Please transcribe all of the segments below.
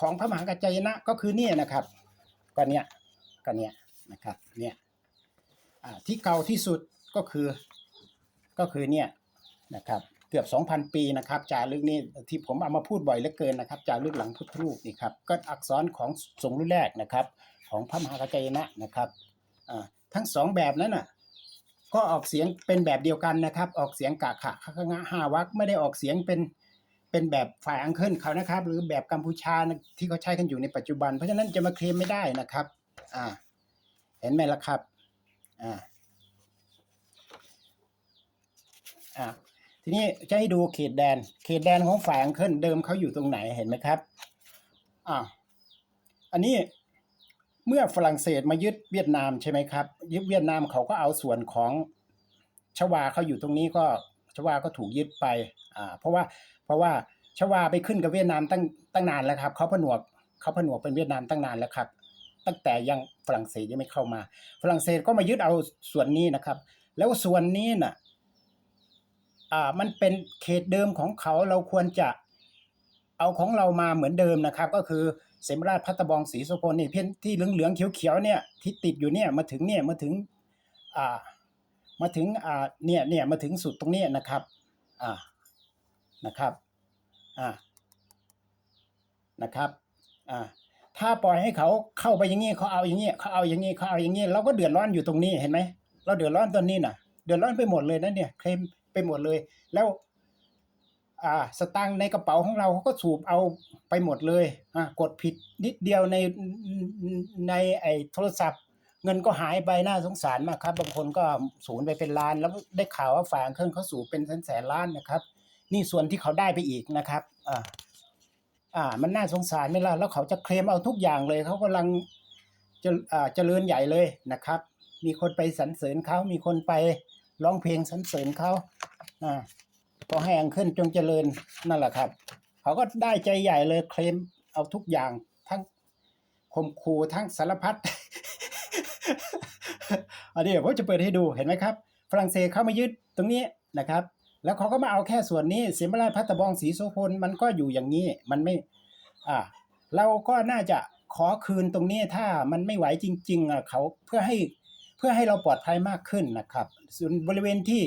ของพระมหากัจจยนะก็คือเนี่ยนะครับก็เนี่ยก็เนี่ยนะครับเนี่ยที่เก่าที่สุดก็คือก็คือเนี่ยนะครับเกือบ 2,000 ปีนะครับจารึกนี่ที่ผมเอามาพูดบ่อยเหลือเกินนะครับจารึกหลังพุทธรูปนี่ครับก็อักษรของทรงรุ่นแรกนะครับ ของพระมหากัจจยนะนะครับทั้งสองแบบนั้นน่ะก็ออกเสียงเป็นแบบเดียวกันนะครับ ออกเสียงกะขะขะขะงะห้าวักไม่ได้ออกเสียงเป็น เป็นแบบฝ่ายอังเคิลเขานะครับ หรือแบบกัมพูชาที่เขาใช้กันอยู่ในปัจจุบัน เพราะฉะนั้นจะมาเคลมไม่ได้นะครับ อ่า เห็นไหมล่ะครับ อ่า อ่า ทีนี้จะให้ดูเขตแดน เขตแดนของฝ่ายอังเคิลเดิมเขาอยู่ตรงไหนเห็นไหมครับ อ่า อันนี้เมื่อฝรั่งเศสมายึดเวียดนามใช่ไหมครับ ยึดเวียดนามเขาก็เอาส่วนของชวาเขาอยู่ตรงนี้ก็ ชวาก็ถูกยึดไปอ่าเพราะว่าเพราะว่าชวาไปขึ้นกับเวียดนามตั้งตั้งนานแล้วครับเขาผนวกเขาผนวกเป็นเวียดนามตั้งนานแล้วครับ ตั้งแต่ยังฝรั่งเศสยังไม่เข้ามา ฝรั่งเศสก็มายึดเอาส่วนนี้นะครับ แล้วส่วนนี้น่ะอ่ามันเป็นเขตเดิมของเขาเราควรจะเอาของเรามาเหมือนเดิมนะครับ ก็คือเสมราชพัตตบองศรีโสพลนี่เพี้ยนที่เหลืองๆเขียวๆเนี่ยที่ติดอยู่เนี่ยมาถึงเนี่ยมาถึงอ่า มาถึงอ่าเนี่ยเนี่ยมาถึงสุดตรงนี้นะครับอ่านะครับอ่านะครับอ่าถ้าปล่อยให้เขาเข้าไปอย่างนี้เขาเอาอย่างนี้เขาเอาอย่างนี้เขาเอาอย่างนี้เราก็เดือดร้อนอยู่ตรงนี้เห็นไหมเราเดือดร้อนตอนนี้น่ะ เดือดร้อนไปหมดเลยนะเนี่ยเคลมไปหมดเลย แล้ว อ่า สตังค์ในกระเป๋าของเราเขาก็สูบเอาไปหมดเลยอ่ากดผิดนิดเดียวในในไอ้โทรศัพท์ เงินก็หายไปน่าสงสารมากครับ บางคนก็สูญไปเป็นล้าน แล้วได้ข่าวว่าฝางเครื่องเขาสูบเป็นแสนแสนล้านนะครับ นี่ส่วนที่เขาได้ไปอีกนะครับอ่าอ่า มันน่าสงสารไหม่ล่ะแล้วเขาจะเคลมเอาทุกอย่างเลยเขากำลังจะอ่าเจริญใหญ่เลยนะครับ มีคนไปสรรเสริญเขามีคนไปร้องเพลงสรรเสริญเขาอ่าพอให้อังขึ้นจงเจริญนั่นแหละครับ เขาก็ได้ใจใหญ่เลยเคลมเอาทุกอย่างทั้งข่มขู่ทั้งสารพัด อันนี้ผมจะเปิดให้ดูเห็นไหมครับ ฝรั่งเศสเข้ามายึดตรงนี้นะครับ แล้วเขาก็มาเอาแค่ส่วนนี้เสียมราชพัตบองศรีโสพลมันก็อยู่อย่างนี้มันไม่อ่าเราก็น่าจะขอคืนตรงนี้ถ้ามันไม่ไหวจริงๆอะเขาเพื่อให้เพื่อให้เราปลอดภัยมากขึ้นนะครับ ส่วนบริเวณที่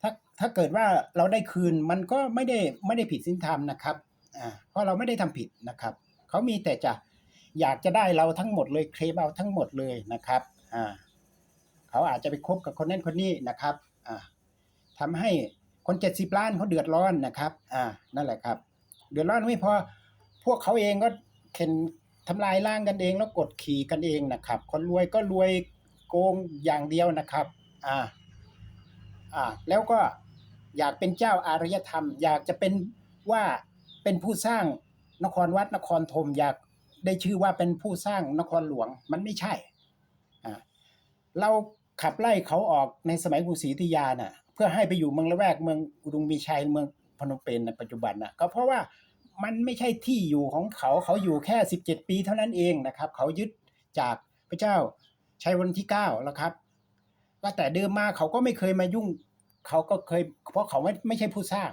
ถ้าถ้าเกิดว่าเราได้คืนมันก็ไม่ได้ไม่ได้ผิดศีลธรรมนะครับอ่าเพราะเราไม่ได้ทำผิดนะครับ เขามีแต่จะ อยากจะได้เราทั้งหมดเลยเคลมเอาทั้งหมดเลยนะครับอ่าเขาอาจจะไปคบกับคนนั้นคนนี้นะครับอ่าทำให้คนเจ็ดสิบล้านเขาเดือดร้อนนะครับอ่านั่นแหละครับ เดือดร้อนไม่พอพวกเขาเองก็เข็นทำลายร่างกันเองแล้วกดขี่กันเองนะครับ คนรวยก็รวยโกงอย่างเดียวนะครับอ่าอ่าแล้วก็อยากเป็นเจ้าอารยธรรม อยากจะเป็นว่าเป็นผู้สร้างนครวัดนครธมอยาก ได้ชื่อว่าเป็นผู้สร้างนครหลวงมันไม่ใช่เราขับไล่เขาออกในสมัยกรุงศรีอยุธยาน่ะ เพื่อให้ไปอยู่เมืองละแวกเมืองอุดมมีชัยเมืองพนมเปญในปัจจุบันน่ะก็เพราะว่ามันไม่ใช่ที่อยู่ของเขาเขาอยู่แค่ 17 ปีเท่านั้นเองนะครับ เขายึดจากพระเจ้าชัยวันที่9แล้วครับก็แต่เดิมมาเขาก็ไม่เคยมายุ่ง เขาก็เคย เพราะเขาไม่ไม่ใช่ผู้สร้าง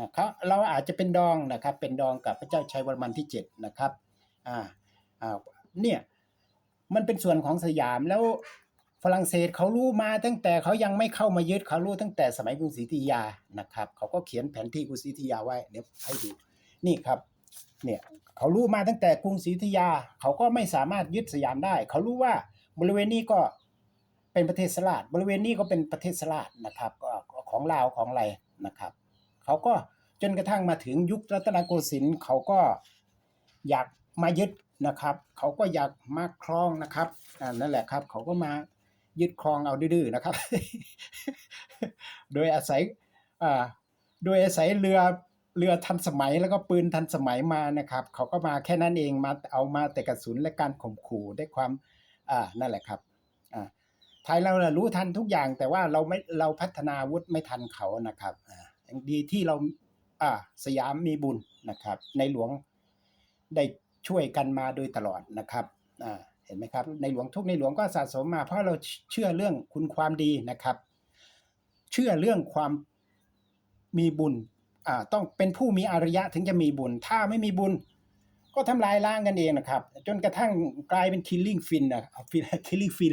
นะครับเราอาจจะเป็นดองนะครับ เป็นดองกับพระเจ้าชัยวรมันที่เจ็ดนะครับ อ่าอ่าเนี่ยมันเป็นส่วนของสยามแล้วฝรั่งเศสเขารู้มาตั้งแต่เขายังไม่เข้ามายึดเขารู้ตั้งแต่สมัยกรุงศรีอยุธยานะครับ เขาก็เขียนแผนที่กรุงศรีอยุธยาไว้เดี๋ยวให้ดูนี่ครับเนี่ยเขารู้มาตั้งแต่กรุงศรีอยุธยา เขาก็ไม่สามารถยึดสยามได้ เขารู้ว่าบริเวณนี้ก็เป็นประเทศสลาดบริเวณนี้ก็เป็นประเทศสลาดนะครับก็ของลาวของอะไรนะครับ เขาก็จนกระทั่งมาถึงยุครัตนโกสินทร์เขาก็อยาก มายึดนะครับ เขาก็อยากมาครองนะครับอ่านั่นแหละครับ เขาก็มายึดครองเอาดื้อๆนะครับ โดยอาศัยอ่าโดยอาศัยเรือเรือทันสมัยแล้วก็ปืนทันสมัยมานะครับ เขาก็มาแค่นั้นเองมาเอามาแต่กระสุนและการข่มขู่ด้วยความอ่านั่นแหละครับอ่าไทยเรารู้ทันทุกอย่าง แต่ว่าเราไม่เราพัฒนาวุธไม่ทันเขานะครับอ่าดีที่เราอ่าสยามมีบุญนะครับ ในหลวงได้ ช่วยกันมาโดยตลอดนะครับเห็นไหมครับในหลวงทุกในหลวงก็สะสมมา เพราะเราเชื่อเรื่องคุณความดีนะครับ เชื่อเรื่องความมีบุญต้องเป็นผู้มีอารยะถึงจะมีบุญ ถ้าไม่มีบุญ ก็ทำลายล้างกันเองนะครับ จนกระทั่งกลายเป็น killing fin นะ killing fin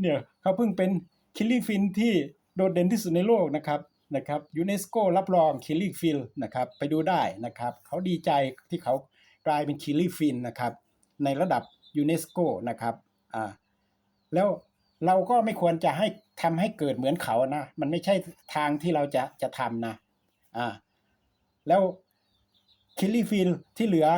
เนี่ยเขาเพิ่งเป็น killing fin ที่โดดเด่นที่สุดในโลกนะครับ นะครับยูเนสโกรับรอง killing fin นะครับไปดูได้นะครับเขาดีใจที่เขากลายเป็น killing fin นะครับในระดับยูเนสโกนะครับอ่าแล้วเราก็ไม่ควรจะให้ทำให้เกิดเหมือนเขานะ มันไม่ใช่ทางที่เราจะจะทำนะอ่าแล้วคิลลี่ฟิลที่เหลือ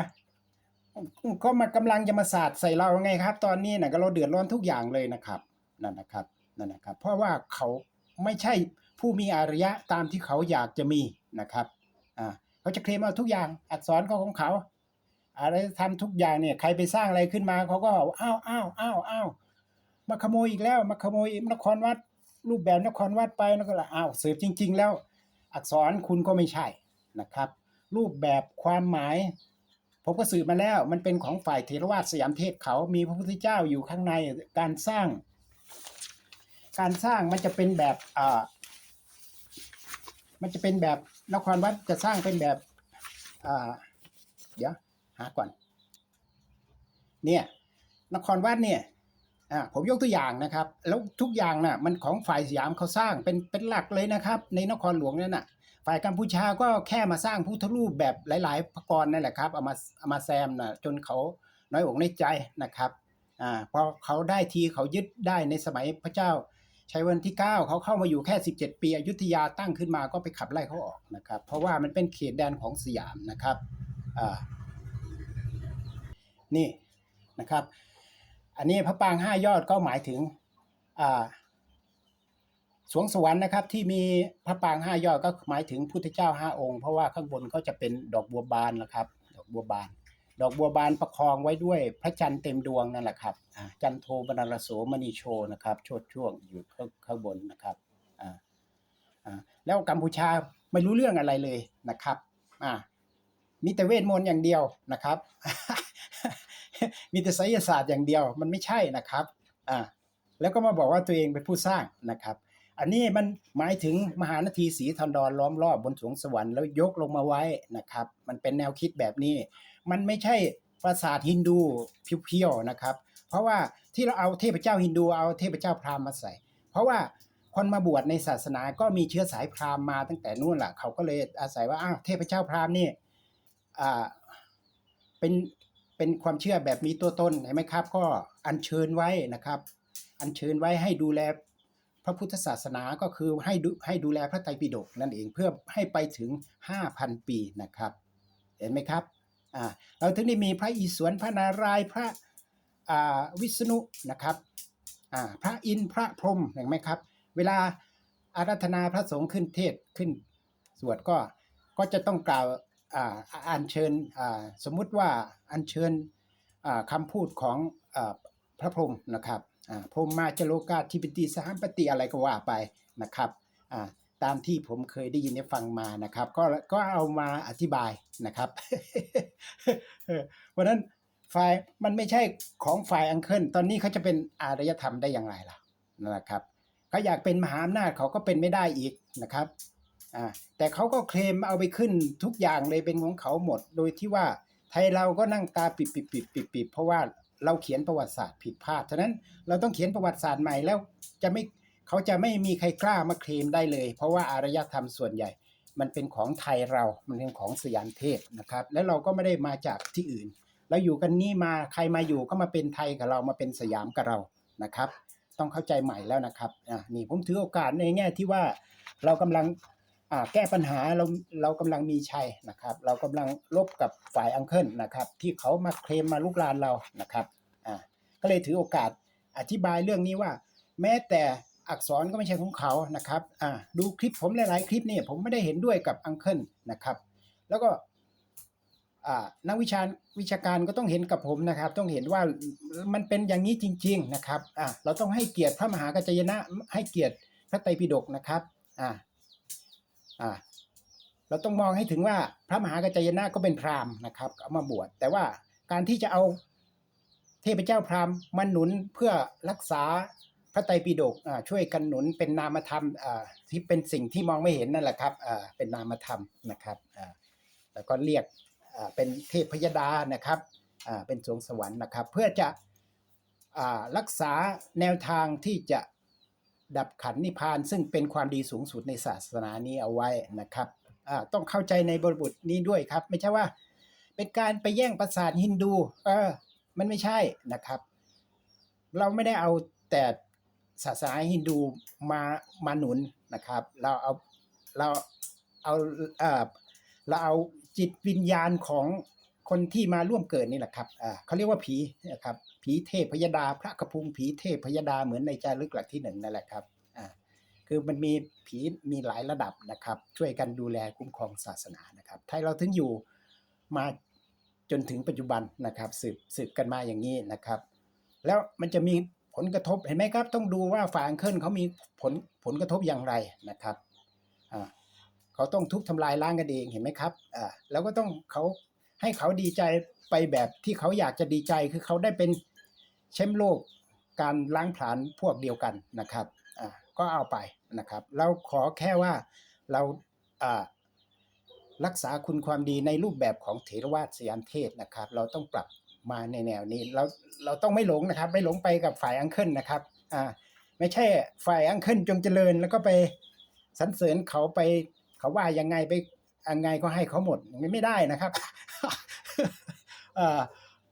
ก็มากำลังจะมาสาดใส่เราไงครับ ตอนนี้นะก็เราเดือดร้อนทุกอย่างเลยนะครับนั่นนะครับนั่นนะครับ เพราะว่าเขาไม่ใช่ ผู้มีอารยะตามที่เขาอยากจะมีนะครับอ่าเขาจะเคลมเอาทุกอย่างอักษรก็ของเขาอะไรทำทุกอย่างเนี่ยใครไปสร้างอะไรขึ้นมาเขาก็อ้าวอ้าวอ้าวอ้าวมาขโมยอีกแล้วมาขโมยนครวัดรูปแบบนครวัดไปแล้วก็ละอ้าวเสิร์ฟจริง ๆ แล้ว อักษรคุณก็ไม่ใช่นะครับ รูปแบบความหมาย ผมก็สืบมาแล้วมันเป็นของฝ่ายเทรวาสสยามเทศเขามีพระพุทธเจ้าอยู่ข้างในการสร้าง การสร้างมันจะเป็นแบบอ่า มันจะเป็นแบบนครวัดจะสร้างเป็นแบบอ่าเดี๋ยวหาก่อน เนี่ยนครวัดเนี่ยอ่าผมยกตัวอย่างนะครับ แล้วทุกอย่างน่ะมันของฝ่ายสยามเขาสร้างเป็นเป็นหลักเลยนะครับ ในนครหลวงนั่นน่ะ ฝ่ายกัมพูชาก็แค่มาสร้างพุทธรูปแบบหลายๆพระกรนั่นแหละครับเอามาเอามาแซมนะจนเขาน้อยอกในใจนะครับอ่าพอเขาได้ทีเขายึดได้ในสมัยพระเจ้า ชัยวันที่ 9 เขาเข้ามาอยู่แค่ 17 ปีอยุธยาตั้งขึ้นมาก็ไปขับไล่เขาออกนะครับ เพราะว่ามันเป็นเขตแดนของสยามนะครับนี่นะครับ อันนี้พระปางห้ายอดก็หมายถึงอ่าสวงสวรรค์นะครับ ที่มีพระปางห้ายอดก็หมายถึงพุทธเจ้าห้าองค์ เพราะว่าข้างบนก็จะเป็นดอกบัวบานนะครับ ดอกบัวบาน ดอกบัวบานประคองไว้ด้วยพระจันทร์เต็มดวงนั่นแหละครับจันโทบรรณรโสมณีโชนะครับโชดช่วงอยู่ข้างางบนนะครับแล้วกัมพูชาไม่รู้เรื่องอะไรเลยนะครับมีแต่เวทมนต์อย่างเดียวนะครับ มีแต่ไสยศาสตร์อย่างเดียวมันไม่ใช่นะครับแล้วก็มาบอกว่าตัวเองเป็นผู้สร้างนะครับ อันนี้มันหมายถึงมหานาทีสีธันดรล้อมรอบบนสวงสวรรค์แล้วยกลงมาไว้นะครับ มันเป็นแนวคิดแบบนี้ มันไม่ใช่ปราสาทฮินดูเพียวๆนะครับ เพราะว่าที่เราเอาเทพเจ้าฮินดูเอาเทพเจ้าพราหมณ์มาใส่ เพราะว่าคนมาบวชในศาสนาก็มีเชื้อสายพราหมณ์มาตั้งแต่นู่นแหละเขาก็เลยอาศัยว่าอ้าวเทพเจ้าพราหมณ์นี่อ่าเป็นเป็นความเชื่อแบบมีตัวตนเห็นไหมครับ ก็อัญเชิญไว้นะครับ อัญเชิญไว้ให้ดูแล พระพุทธศาสนาก็คือให้ดูให้ดูแลพระไตรปิฎกนั่นเองเพื่อให้ไปถึง 5,000 ปีนะครับ เห็นไหมครับอ่าเราถึงได้มีพระอิศวรพระนารายพระอ่าวิษณุนะครับอ่าพระอินทร์พระพรหมเห็นไหมครับ เวลาอาราธนาพระสงฆ์ขึ้นเทศขึ้นสวดก็ก็จะต้องกล่าวอ่าอัญเชิญอ่าสมมุติว่าอัญเชิญอ่าคำพูดของอ่า พระพรหมนะครับพรหมมาจโลกาธิปติสหัมปติอะไรก็ว่าไปนะครับตามที่ผมเคยได้ยินได้ฟังมานะครับ ก็ก็เอามาอธิบายนะครับเพราะนั้นฝ่ายมันไม่ใช่ของฝ่ายอังเคิลตอนนี้เขาจะเป็นอารยธรรมได้อย่างไรล่ะนะครับเขาอยากเป็นมหาอำนาจเขาก็เป็นไม่ได้อีกนะครับแต่เขาก็เคลมเอาไปขึ้นทุกอย่างเลยเป็นของเขาหมด โดยที่ว่าไทยเราก็นั่งตาปิดปิดปิดปิดปิดเพราะว่า เราเขียนประวัติศาสตร์ผิดพลาด ฉะนั้นเราต้องเขียนประวัติศาสตร์ใหม่แล้วจะไม่เขาจะไม่มีใครกล้ามาเคลมได้เลย เพราะว่าอารยธรรมส่วนใหญ่ มันเป็นของไทยเรา มันเป็นของสยามเทพนะครับ แล้วเราก็ไม่ได้มาจากที่อื่น เราอยู่กันนี่มาใครมาอยู่ก็มาเป็นไทยกับเรามาเป็นสยามกับเรานะครับ ต้องเข้าใจใหม่แล้วนะครับอ่านี่ผมถือโอกาสในแง่ที่ว่าเรากำลัง แก้ปัญหาเราเรากำลังมีชัยนะครับ เรากำลังลบกับฝ่ายอังเคิลนะครับ ที่เขามาเคลมมาลุกลานเรานะครับอ่าก็เลยถือโอกาสอธิบายเรื่องนี้ว่า แม้แต่อักษรก็ไม่ใช่ของเขานะครับอ่าดูคลิปผมหลาย ๆ คลิปนี่ผมไม่ได้เห็นด้วยกับอังเคิลนะครับ แล้วก็อ่านักวิชาวิชาการก็ต้องเห็นกับผมนะครับ ต้องเห็นว่ามันเป็นอย่างนี้จริง ๆ นะครับอ่าเราต้องให้เกียรติพระมหากัจจายนะให้เกียรติพระไตรปิฎกนะครับ อ่าเราต้องมองให้ถึงว่าพระมหากัจจายนะก็เป็นพราหมณ์นะครับเอามาบวชแต่ว่าการที่จะเอาเทพเจ้าพราหมณ์มาหนุนเพื่อรักษาพระไตรปิฎกช่วยกันหนุนเป็นนามธรรมที่เป็นสิ่งที่มองไม่เห็นนั่นแหละครับเป็นนามธรรมนะครับแล้วก็เรียกเป็นเทพพยดานะครับเป็นสวงสวรรค์นะครับ เพื่อจะอ่ารักษาแนวทางที่จะ ดับขันนิพพาน ซึ่งเป็นความดีสูงสุดในศาสนานี้เอาไว้นะครับต้องเข้าใจในบริบทนี้ด้วยครับ ไม่ใช่ว่า เป็นการไปแย่งประสาทฮินดู เออ มันไม่ใช่นะครับ เราไม่ได้เอาแต่ศาสนาฮินดูมามาหนุนนะครับ เราเอาเราเอาเออเราเอาจิตวิญญาณของ คนที่มาร่วมเกิดนี่แหละครับเขาเรียกว่าผีนะครับผีเทพพยดา พระกระพุงผีเทพพยดาเหมือนในจารึกหลักที่หนึ่งนั่นแหละครับคือมันมีผีมีหลายระดับนะครับ ช่วยกันดูแลคุ้มครองศาสนานะครับ ไทยเราถึงอยู่มาจนถึงปัจจุบันนะครับสืบสืบกันมาอย่างนี้นะครับ แล้วมันจะมีผลกระทบเห็นไหมครับ ต้องดูว่าฝ่ายอังเคิลเขามีผลผลกระทบอย่างไรนะครับเขาต้องทุบทำลายล้างกันเองเห็นไหมครับอ่าแล้วก็ต้องเขา ให้เขาดีใจไปแบบที่เขาอยากจะดีใจคือเขาได้เป็นแชมป์โลกการล้างผลาญพวกเดียวกันนะครับอ่าก็เอาไปนะครับ เราขอแค่ว่าเราอ่ารักษาคุณความดีในรูปแบบของเถรวาทสยามเทศนะครับ เราต้องปรับมาในแนวนี้เราเราต้องไม่หลงนะครับ ไม่หลงไปกับฝ่ายอังเคิลนะครับอ่าไม่ใช่ฝ่ายอังเคิลจงเจริญ แล้วก็ไปสรรเสริญเขาไปเขาว่ายังไงไป ยังไงก็ให้เขาหมดอย่างนี้ไม่ได้นะครับ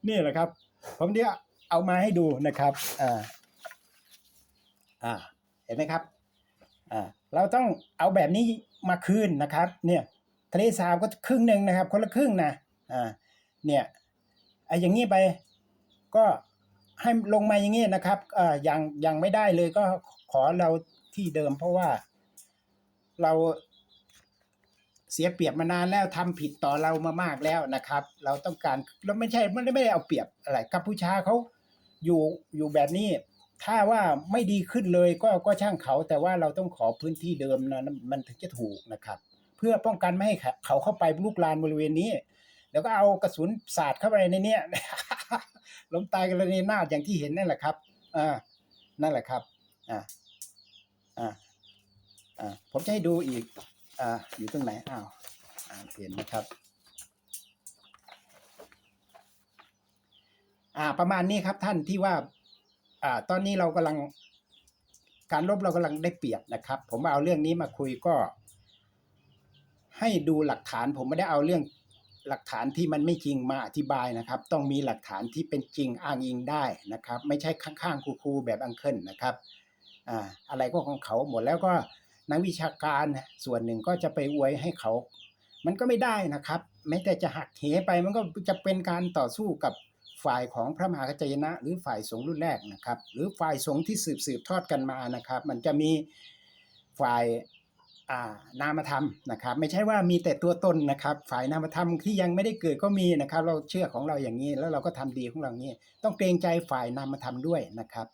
นี่แหละครับ ผมเดี๋ยวเอามาให้ดูนะครับอ่าอ่าเห็นไหมครับอ่าเราต้องเอาแบบนี้มาคืนนะครับ เนี่ยทะเลสาบก็ครึ่งหนึ่งนะครับ คนละครึ่งนะอ่าเนี่ยไอ้อย่างนี้ไปก็ให้ลงมาอย่างนี้นะครับเอ่อยังยังไม่ได้เลยก็ขอเราที่เดิมเพราะว่าเรา เสียเปรียบมานานแล้วทำผิดต่อเรามามากแล้วนะครับ เราต้องการเราไม่ใช่ไม่ได้ไม่ได้เอาเปรียบอะไรกัมพูชาเขาอยู่อยู่แบบนี้ ถ้าว่าไม่ดีขึ้นเลยก็ก็ช่างเขา แต่ว่าเราต้องขอพื้นที่เดิมนะมันถึงจะถูกนะครับ เพื่อป้องกันไม่ให้เขาเข้าไปลุกลานบริเวณนี้ แล้วก็เอากระสุนสาดเข้าไปในเนี้ยล้มตายกันเลยในหน้าอย่างที่เห็นนั่นแหละครับอ่านั่นแหละครับอ่าอ่าอ่าผมจะให้ดูอีก อ่าอยู่ตรงไหนอ้าวเห็นนะครับ อ่าประมาณนี้ครับท่านที่ว่า อ่า ตอนนี้เรากำลัง การรบเรากำลังได้เปรียบนะครับ ผมเอาเรื่องนี้มาคุยก็ ให้ดูหลักฐานผมไม่ได้เอาเรื่องหลักฐานที่มันไม่จริงมาอธิบายนะครับ ต้องมีหลักฐานที่เป็นจริงอ้างอิงได้นะครับ ไม่ใช่ข้างๆคูๆแบบอังเคิลนะครับ อ่า อะไรก็ของเขาหมดแล้วก็ นักวิชาการส่วนหนึ่งก็จะไปอวยให้เขา มันก็ไม่ได้นะครับ แม้แต่จะหักเหไปมันก็จะเป็นการต่อสู้กับฝ่ายของพระมหากัจจายนะ หรือฝ่ายสงฆ์รุ่นแรกนะครับ หรือฝ่ายสงฆ์ที่สืบสืบทอดกันมานะครับ มันจะมีฝ่ายานามธรรมนะครับ ไม่ใช่ว่ามีแต่ตัวตนนะครับ ฝ่ายนามธรรมที่ยังไม่ได้เกิดก็มีนะครับ เราเชื่อของเราอย่างนี้แล้วเราก็ทำดีของเราอย่างนี้ ต้องเกรงใจฝ่ายนามธรรมด้วยนะครับ